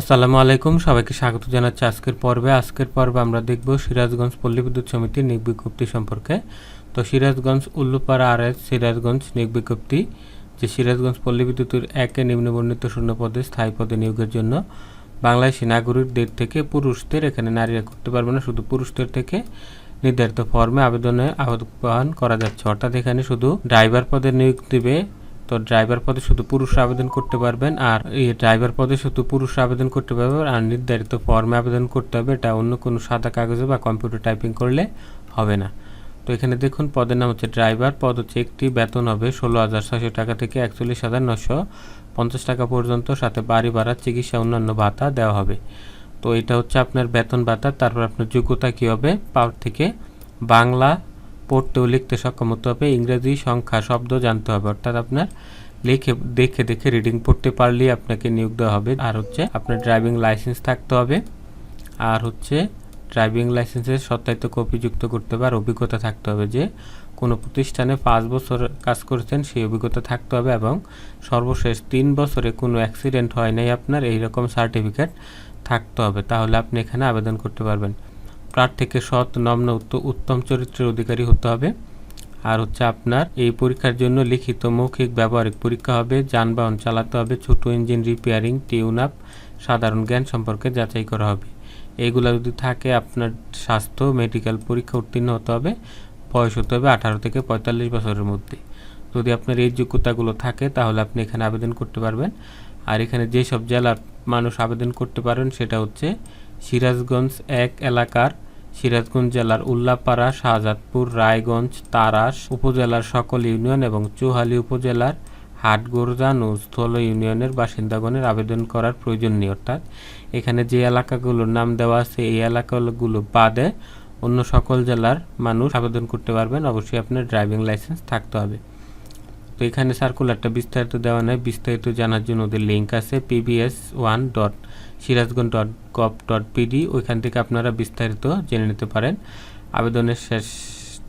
আসসালামু আলাইকুম, সবাইকে স্বাগত জানাচ্ছি আজকের পর্বে। আজকের পর্বে আমরা দেখব সিরাজগঞ্জ পল্লী বিদ্যুৎ সমিতির নিয়োগ বিজ্ঞপ্তি সম্পর্কে। তো সিরাজগঞ্জ উল্লুপাড়া আর এস সিরাজগঞ্জ নিয়োগ বিজ্ঞপ্তি, যে সিরাজগঞ্জ পল্লী বিদ্যুতের একে নিম্নবর্ণিত শূন্য পদে স্থায়ী পদে নিয়োগের জন্য বাংলাদেশি নাগরিকদের থেকে পুরুষদের এখানে নারীরা করতে পারবে না, শুধু পুরুষদের থেকে নির্ধারিত ফর্মে আবেদনে আহ্বান করা যাচ্ছে। অর্থাৎ এখানে শুধু ড্রাইভার পদে নিয়োগ দিবে তো ড্রাইভার পদে শুধু পুরুষরা আবেদন করতে পারবেন আর এই ড্রাইভার পদে শুধু পুরুষরা আবেদন করতে পারবেন আর নির্ধারিত ফর্মে আবেদন করতে হবে, এটা অন্য কোনো সাদা কাগজে বা কম্পিউটার টাইপিং করলে হবে না। তো এখানে দেখুন, পদের নাম হচ্ছে ড্রাইভার, পদ হচ্ছে একটি, বেতন হবে ষোলো হাজার ছশো টাকা থেকে একচল্লিশ হাজার নশো পঞ্চাশ টাকা পর্যন্ত, সাথে বাড়ি ভাড়া, চিকিৎসা, অন্যান্য ভাতা দেওয়া হবে। তো এটা হচ্ছে আপনার বেতন ভাতা, তারপর আপনার যোগ্যতা কী হবে? পাওয়ার থেকে বাংলা পড়তে ও লিখতে সক্ষম হতে হবে, ইংরেজি, সংখ্যা, শব্দ জানতে হবে। অর্থাৎ আপনার লিখে, দেখে দেখে রিডিং পড়তে পারলেই আপনাকে নিয়োগ দেওয়া হবে। আর হচ্ছে আপনার ড্রাইভিং লাইসেন্স থাকতে হবে। আর হচ্ছে ড্রাইভিং লাইসেন্সের সত্যায়িত কপি যুক্ত করতে হবে। আর অভিজ্ঞতা থাকতে হবে যে কোনো প্রতিষ্ঠানে পাঁচ বছর কাজ করেছেন, সেই অভিজ্ঞতা থাকতে হবে এবং সর্বশেষ তিন বছরে কোনো অ্যাক্সিডেন্ট হয় নাই আপনার, এইরকম সার্টিফিকেট থাকতে হবে। তাহলে আপনি এখানে আবেদন করতে পারবেন। প্রার্থীকে সৎ, নম্ন, উত্ত- উত্তম চরিত্রের অধিকারী হতে হবে। আর হচ্ছে আপনার এই পরীক্ষার জন্য লিখিত মৌখিক ব্যবহারিক পরীক্ষা হবে, যানবাহন চালাতে হবে, ছোট ইঞ্জিন রিপেয়ারিং টিউন আপ সাধারণ জ্ঞান সম্পর্কে যাচাই করা হবে। এইগুলো যদি থাকে, আপনার স্বাস্থ্য মেডিকেল পরীক্ষা উত্তীর্ণ হতে হবে, বয়স হতে হবে আঠারো থেকে পঁয়তাল্লিশ বছরের মধ্যে। যদি আপনার এই যোগ্যতাগুলো থাকে, তাহলে আপনি এখানে আবেদন করতে পারবেন। আর এখানে যেসব জেলার মানুষ আবেদন করতে পারেন, সেটা হচ্ছে সিরাজগঞ্জ এক এলাকার সিরাজগঞ্জ জেলার উল্লাপাড়া, শাহজাদপুর, রায়গঞ্জ, তারাস উপজেলার সকল ইউনিয়ন এবং চৌহালি উপজেলার হাটগোরজান ও স্থল ইউনিয়নের বাসিন্দাগণের আবেদন করার প্রয়োজন নেই, অর্থাৎ এখানে যে এলাকাগুলোর নাম দেওয়া আছে, এই এলাকাগুলো বাদে অন্য সকল জেলার মানুষ আবেদন করতে পারবেন। অবশ্যই আপনার ড্রাইভিং লাইসেন্স থাকতে হবে। তো এখানে সার্কুলারটা বিস্তারিত দেওয়া নাই। বিস্তারিত জানার জন্য ওদের লিঙ্ক আছে PBS one dot Sirajganj dot gov dot PD ওইখান থেকে আপনারা বিস্তারিত জেনে নিতে পারেন। আবেদনের শেষ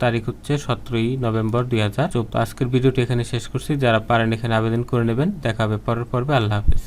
তারিখ হচ্ছে সতেরোই নভেম্বর দুই হাজার। চোদ্দ আজকের ভিডিওটি এখানে শেষ করছি। যারা পারেন এখানে আবেদন করে নেবেন। দেখা হবে পরের পর্বে। আল্লাহ হাফিজ।